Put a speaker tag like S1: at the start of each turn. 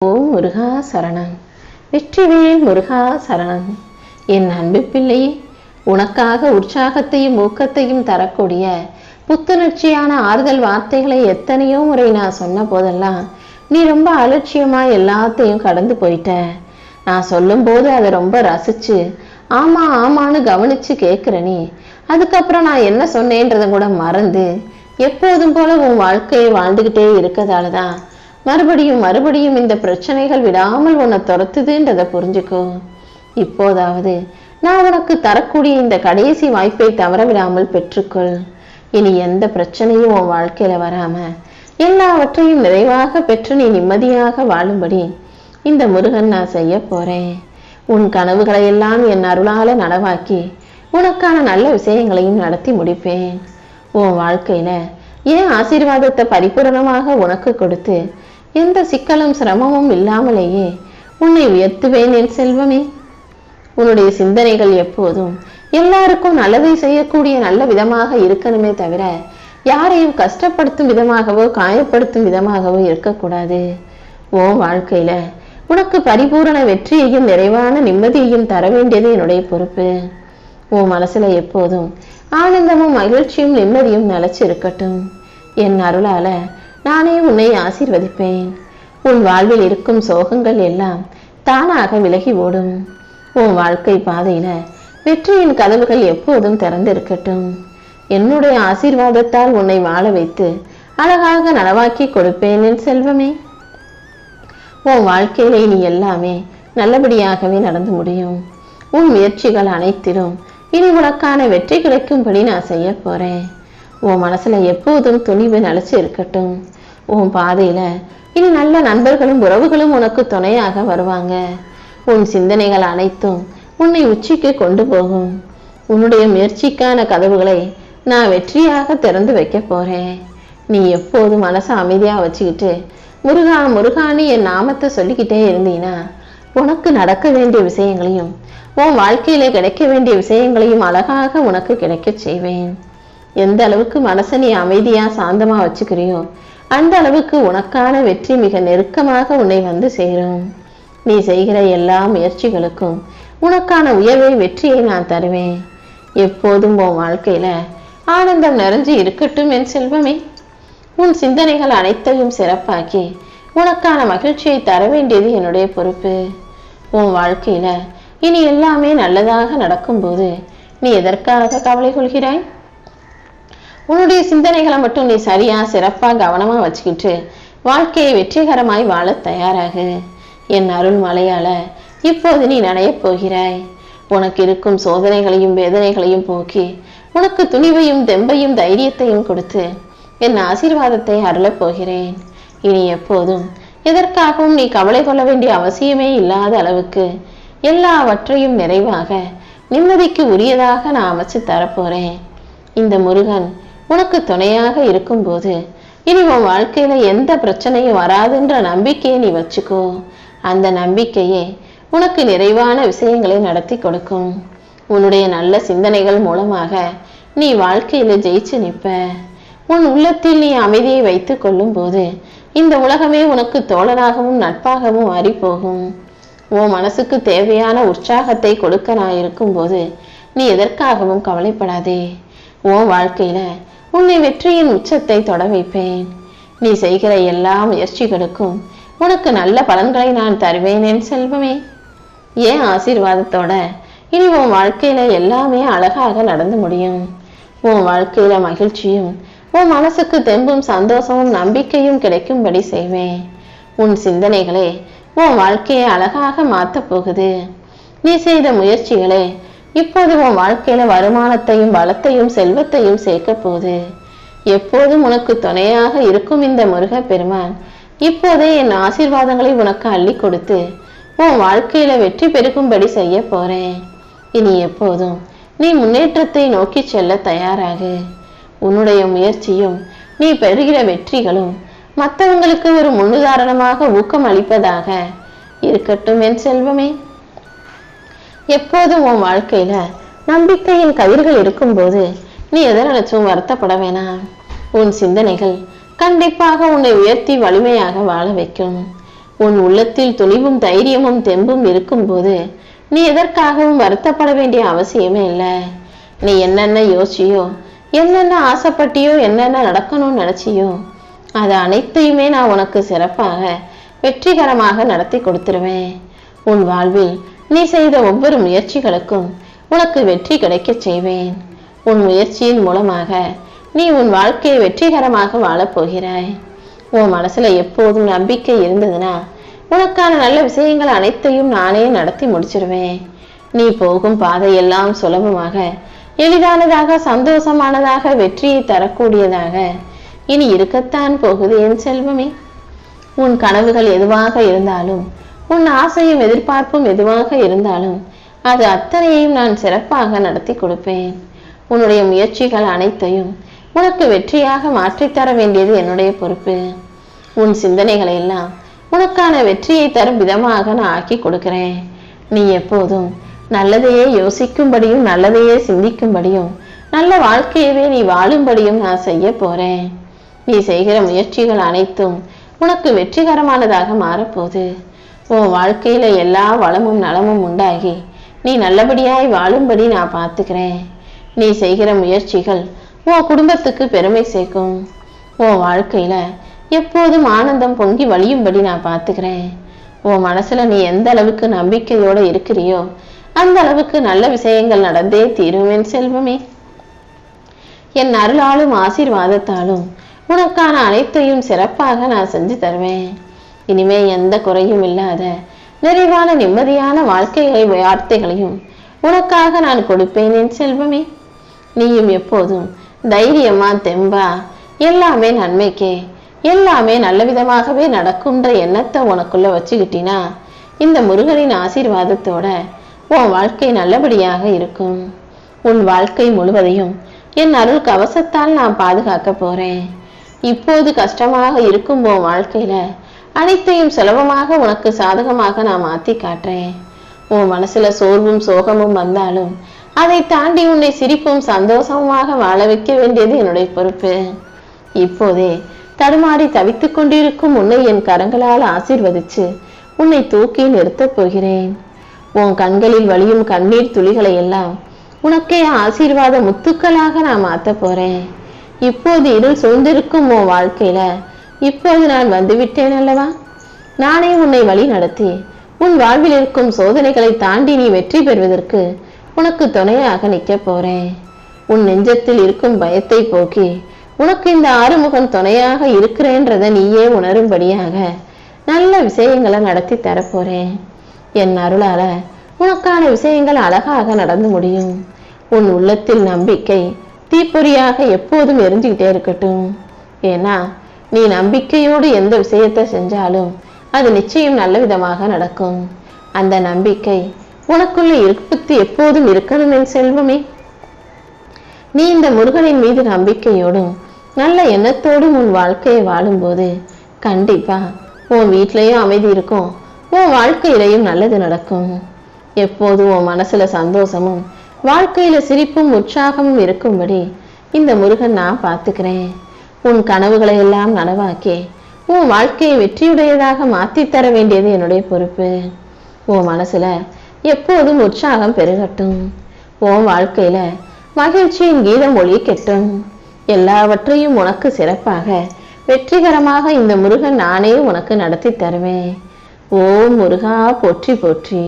S1: ஓம் முருகா சரணம். வெற்றிவேல் முருகா சரணம். என் அன்பு பிள்ளையே உனக்காக உற்சாகத்தையும் ஊக்கத்தையும் தரக்கூடிய புத்துணர்ச்சியான ஆறுதல் வார்த்தைகளை எத்தனையோ முறை நான் சொன்ன போதெல்லாம் நீ ரொம்ப அலட்சியமா எல்லாத்தையும் கடந்து போயிட்ட. நான் சொல்லும்போது அதை ரொம்ப ரசிச்சு ஆமா ஆமான்னு கவனிச்சு கேட்குற நீ. அதுக்கப்புறம் நான் என்ன சொன்னேன்றதை கூட மறந்து எப்போதும் போல உன் வாழ்க்கையை வாழ்ந்துக்கிட்டே இருக்கதால தான் மறுபடியும் மறுபடியும் இந்த பிரச்சனைகள் விடாமல் உன்னை துரத்துதுன்றதை புரிஞ்சுக்கோ. இப்போதாவது நான் உனக்கு தரக்கூடிய இந்த கடைசி வாய்ப்பை தவற விடாமல் பெற்றுக்கொள். இனி எந்த பிரச்சனையும் உன் வாழ்க்கையில வராம எல்லாவற்றையும் நிறைவாக பெற்று நீ நிம்மதியாக வாழும்படி இந்த முருகன் நான் செய்ய போறேன். உன் கனவுகளை எல்லாம் என் அருளால நனவாக்கி உனக்கான நல்ல விஷயங்களையும் நடத்தி முடிப்பேன். உன் வாழ்க்கையில ஏன் ஆசீர்வாதத்தை பரிபூரணமாக உனக்கு கொடுத்து எந்த சிக்கலும் சிரமமும் இல்லாமலேயே உன்னை உயர்த்துவேன் என் செல்வமே. உன்னுடைய சிந்தனைகள் எப்போதும் எல்லாருக்கும் நல்லதை செய்யக்கூடிய நல்ல விதமாக இருக்கணுமே தவிர யாரையும் கஷ்டப்படுத்தும் விதமாகவோ காயப்படுத்தும் விதமாகவோ இருக்கக்கூடாது. ஓ வாழ்க்கையில உனக்கு பரிபூரண வெற்றியையும் நிறைவான நிம்மதியையும் தர வேண்டியது என்னுடைய பொறுப்பு. உன் மனசுல எப்போதும் ஆனந்தமும் மகிழ்ச்சியும் நிம்மதியும் நிலைச்சு இருக்கட்டும் என் அருளால நானே உன்னை ஆசீர்வதிப்பேன். உன் வாழ்வில் இருக்கும் சோகங்கள் எல்லாம் தானாக விலகி ஓடும். உன் வாழ்க்கை பாதையில வெற்றியின் கதவுகள் எப்போதும் திறந்திருக்கட்டும். என்னுடைய ஆசீர்வாதத்தால் உன்னை வாழ வைத்து அழகாக நனவாக்கி கொடுப்பேன் என் செல்வமே. உன் வாழ்க்கையில இனி எல்லாமே நல்லபடியாகவே நடந்து முடியும். உன் முயற்சிகள் அனைத்திலும் இனி உனக்கான வெற்றி கிடைக்கும்படி நான் செய்ய போறேன். உன் மனசில் எப்போதும் துணிவு நிலைச்சு இருக்கட்டும். உன் பாதையில் இனி நல்ல நண்பர்களும் உறவுகளும் உனக்கு துணையாக வருவாங்க. உன் சிந்தனைகள் அனைத்தும் உன்னை உச்சிக்கு கொண்டு போகும். உன்னுடைய முயற்சிக்கான கதவுகளை நான் வெற்றியாக திறந்து வைக்க போகிறேன் நீ எப்போதும் மனசை அமைதியாக வச்சுக்கிட்டு முருகா முருகான்னு என் நாமத்தை சொல்லிக்கிட்டே இருந்தீங்கன்னா உனக்கு நடக்க வேண்டிய விஷயங்களையும் உன் வாழ்க்கையில கிடைக்க வேண்டிய விஷயங்களையும் அழகாக உனக்கு கிடைக்கச் செய்வேன். எந்த அளவுக்கு மனசை நீ அமைதியா சாந்தமா வச்சுக்கிறியோ அந்த அளவுக்கு உனக்கான வெற்றி மிக நெருக்கமாக உன்னை வந்து சேரும். நீ செய்கிற எல்லா முயற்சிகளுக்கும் உனக்கான உயர்வை வெற்றியை நான் தருவேன். எப்போதும் உன் வாழ்க்கையில ஆனந்தம் நிறைஞ்சு இருக்கட்டும் என் செல்வமே. உன் சிந்தனைகள் அனைத்தையும் சிறப்பாக்கி உனக்கான மகிழ்ச்சியை தர வேண்டியது என்னுடைய பொறுப்பு. உன் வாழ்க்கையில இனி எல்லாமே நல்லதாக நடக்கும்போது நீ எதற்காக கவலை கொள்கிறாய்? உன்னுடைய சிந்தனைகளை மட்டும் நீ சரியா சிறப்பா கவனமா வச்சுக்கிட்டு வாழ்க்கையை வெற்றிகரமாய் வாழ தயாராகு. என் அருள் மலையால இப்போது நீ நடையப் போகிறாய். உனக்கு இருக்கும் சோதனைகளையும் வேதனைகளையும் போக்கி உனக்கு துணிவையும் தெம்பையும் தைரியத்தையும் கொடுத்து என் ஆசீர்வாதத்தை அருளப் போகிறேன். இனி எப்போதும் எதற்காகவும் நீ கவலை கொள்ள வேண்டிய அவசியமே இல்லாத அளவுக்கு எல்லாவற்றையும் நிறைவாக நிம்மதிக்கு உரியதாக நான் அமைச்சு தரப்போறேன் இந்த முருகன் உனக்கு துணையாக இருக்கும்போது இனி உன் வாழ்க்கையில எந்த பிரச்சனையும் வராதுன்ற நம்பிக்கையை நீ வச்சுக்கோ. அந்த நம்பிக்கையே உனக்கு நிறைவான விஷயங்களை நடத்தி கொடுக்கும். உன்னுடைய நல்ல சிந்தனைகள் மூலமாக நீ வாழ்க்கையில ஜெயிச்சு நிற்ப உன் உள்ளத்தில் நீ அமைதியை வைத்துக் கொள்ளும் போது இந்த உலகமே உனக்கு தோழராகவும் நட்பாகவும் மாறி போகும் உன் மனசுக்கு தேவையான உற்சாகத்தை கொடுக்க நான் இருக்கும்போது நீ எதற்காகவும் கவலைப்படாதே. உன் வாழ்க்கையில உன்னை வெற்றியின் உச்சத்தை தொட வைப்பேன். நீ செய்கிற எல்லா முயற்சிகளுக்கும் உனக்கு நல்ல பலன்களை நான் தருவேன் என் செல்வமே. ஏன் ஆசீர்வாதத்தோட இனி உன் வாழ்க்கையில எல்லாமே அழகாக நடந்து முடியும். உன் வாழ்க்கையில மகிழ்ச்சியும் உன் மனசுக்கு தெம்பும் சந்தோஷமும் நம்பிக்கையும் கிடைக்கும்படி செய்வேன். உன் சிந்தனைகளே உன் வாழ்க்கையை அழகாக மாத்தப் போகுது. நீ செய்த முயற்சிகளே இப்போது உன் வாழ்க்கையில வருமானத்தையும் வளத்தையும் செல்வத்தையும் சேர்க்க போகுது எப்போதும் உனக்கு துணையாக இருக்கும் இந்த முருக பெருமான் இப்போதே என் ஆசீர்வாதங்களை உனக்கு அள்ளி கொடுத்து உன் வாழ்க்கையில வெற்றி பெருக்கும்படி செய்ய போறேன். இனி எப்போதும் நீ முன்னேற்றத்தை நோக்கி செல்ல தயாராகு. உன்னுடைய முயற்சியும் நீ பெறுகிற வெற்றிகளும் மற்றவங்களுக்கு ஒரு முன்னுதாரணமாக ஊக்கம் அளிப்பதாக இருக்கட்டும் என் செல்வமே. எப்போதும் உன் வாழ்க்கையில நம்பிக்கையின் கதிர்கள் இருக்கும்போது நீ எதை நினைச்சும் வருத்தப்பட வேணாம். உன் சிந்தனைகள் கண்டிப்பாக உன்னை உயர்த்தி வலிமையாக வாழ வைக்கும். உன் உள்ளத்தில் துணிவும் தைரியமும் தெம்பும் இருக்கும்போது நீ எதற்காகவும் வருத்தப்பட வேண்டிய அவசியமே இல்லை. நீ என்னென்ன யோசிச்சியோ என்னென்ன ஆசைப்பட்டியோ என்னென்ன நடக்கணும்னு நினைச்சியோ அது அனைத்தையுமே நான் உனக்கு சிறப்பாக வெற்றிகரமாக நடத்தி கொடுத்துருவேன். உன் வாழ்வில் நீ செய்த ஒவ்வொரு முயற்சிகளுக்கும் உனக்கு வெற்றி கிடைக்கச் செய்வேன். உன் முயற்சியின் மூலமாக நீ உன் வாழ்க்கையை வெற்றிகரமாக வாழப் போகிறாய். உன் மனசுல எப்போதும் நம்பிக்கை இருந்ததுன்னா உனக்கான நல்ல விஷயங்கள் அனைத்தையும் நானே நடத்தி முடிச்சிருவேன். நீ போகும் பாதையெல்லாம் சுலபமாக எளிதானதாக சந்தோஷமானதாக வெற்றியை தரக்கூடியதாக இனி இருக்கத்தான் போகுது என் செல்வமே. உன் கனவுகள் எதுவாக இருந்தாலும் உன் ஆசையும் எதிர்பார்ப்பும் எதுவாக இருந்தாலும் அது அத்தனையையும் நான் சிறப்பாக நடத்தி கொடுப்பேன். உன்னுடைய முயற்சிகள் அனைத்தையும் உனக்கு வெற்றியாக மாற்றித்தர வேண்டியது என்னுடைய பொறுப்பு. உன் சிந்தனைகளை எல்லாம் உனக்கான வெற்றியை தரும் விதமாக நான் ஆக்கி கொடுக்கிறேன். நீ எப்போதும் நல்லதையே யோசிக்கும்படியும் நல்லதையே சிந்திக்கும்படியும் நல்ல வாழ்க்கையவே நீ வாழும்படியும் நான் செய்ய போறேன். நீ செய்கிற முயற்சிகள் அனைத்தும் உனக்கு வெற்றிகரமானதாக மாறப்போகுது. உன் வாழ்க்கையில் எல்லா வளமும் நலமும் உண்டாகி நீ நல்லபடியாய் வாழும்படி நான் பார்த்துக்கிறேன். நீ செய்கிற முயற்சிகள் உன் குடும்பத்துக்கு பெருமை சேர்க்கும். உன் வாழ்க்கையில் எப்போதும் ஆனந்தம் பொங்கி வழியும்படி நான் பார்த்துக்கிறேன். உன் மனசில் நீ எந்த அளவுக்கு நம்பிக்கையோடு இருக்கிறியோ அந்த அளவுக்கு நல்ல விஷயங்கள் நடந்தே தீருவேன் செல்வமே. என் அருளாலும் ஆசீர்வாதத்தாலும் உனக்கான அனைத்தையும் சிறப்பாக நான் செஞ்சு தருவேன். இனிமே எந்த குறையும் இல்லாத நிறைவான நிம்மதியான வாழ்க்கைகளை வார்த்தைகளையும் உனக்காக நான் கொடுப்பேன் என் செல்வமே. நீயும் எப்போதும் தைரியமா தெம்பா எல்லாமே நன்மைக்கே எல்லாமே நல்ல விதமாகவே நடக்கும்ன்ற எண்ணத்தை உனக்குள்ள வச்சுக்கிட்டினா இந்த முருகனின் ஆசீர்வாதத்தோட உன் வாழ்க்கை நல்லபடியாக இருக்கும். உன் வாழ்க்கை முழுவதையும் என் அருள் கவசத்தால் நான் பாதுகாக்க போறேன். இப்போது கஷ்டமாக இருக்கும் உன் வாழ்க்கையில அனைத்தையும் சுலபமாக உனக்கு சாதகமாக நான் மாத்தி காட்டுறேன். உன் மனசுல சோர்வும் சோகமும் வந்தாலும் அதை தாண்டி உன்னை சிரிப்பும் சந்தோஷமாக வாழ வைக்க வேண்டியது என்னுடைய பொறுப்பு. இப்போதே தடுமாறி தவித்துக் கொண்டிருக்கும் உன்னை என் கரங்களால் ஆசீர்வதிச்சு உன்னை தூக்கி நிறுத்தப் போகிறேன். உன் கண்களில் வழியும் கண்ணீர் துளிகளை எல்லாம் உனக்கே ஆசீர்வாத முத்துக்களாக நான் மாத்தப் போறேன். இப்போது இருள் சூழ்ந்திருக்கும் உன் வாழ்க்கையில இப்போது நான் வந்துவிட்டேன் அல்லவா? நானே உன்னை வழி நடத்தி உன் வாழ்வில் இருக்கும் சோதனைகளை தாண்டி நீ வெற்றி பெறுவதற்கு உனக்கு துணையாக நிற்கப் போறேன். உன் நெஞ்சத்தில் இருக்கும் பயத்தை போக்கி உனக்கு இந்த ஆறுமுகம் துணையாக இருக்கிறேன்றதை நீயே உணரும்படியாக நல்ல விஷயங்களை நடத்தி தரப்போறேன் என் அருளால உனக்கான விஷயங்கள் அழகாக நடந்து முடியும். உன் உள்ளத்தில் நம்பிக்கை தீப்பொறியாக எப்போதும் எரிஞ்சுக்கிட்டே இருக்கட்டும். ஏன்னா நீ நம்பிக்கையோடு எந்த விஷயத்தை செஞ்சாலும் அது நிச்சயம் நல்ல விதமாக நடக்கும். அந்த நம்பிக்கை உனக்குள்ள இருப்பத்து எப்போதும் இருக்கணும் என் செல்வமே. நீ இந்த முருகனின் மீது நம்பிக்கையோடும் நல்ல எண்ணத்தோடும் உன் வாழ்க்கையை வாழும்போது கண்டிப்பா உன் வீட்லேயும் அமைதி இருக்கும். உன் வாழ்க்கையிலையும் நல்லது நடக்கும். எப்போதும் உன் மனசுல சந்தோஷமும் வாழ்க்கையில சிரிப்பும் உற்சாகமும் இருக்கும்படி இந்த முருகன் நான் பார்த்துக்கிறேன். உன் கனவுகளை எல்லாம் நனவாக்கி. உன் வாழ்க்கையை வெற்றியுடையதாக மாற்றி தர வேண்டியது என்னுடைய பொறுப்பு. உன் மனசுல எப்போதும் உற்சாகம் பெருகட்டும். உன் வாழ்க்கையில மகிழ்ச்சியின் கீதம் ஒளி கெட்டும் எல்லாவற்றையும் உனக்கு சிறப்பாக வெற்றிகரமாக இந்த முருகன் நானே உனக்கு நடத்தி தருவேன். ஓம் முருகா போற்றி போற்றி.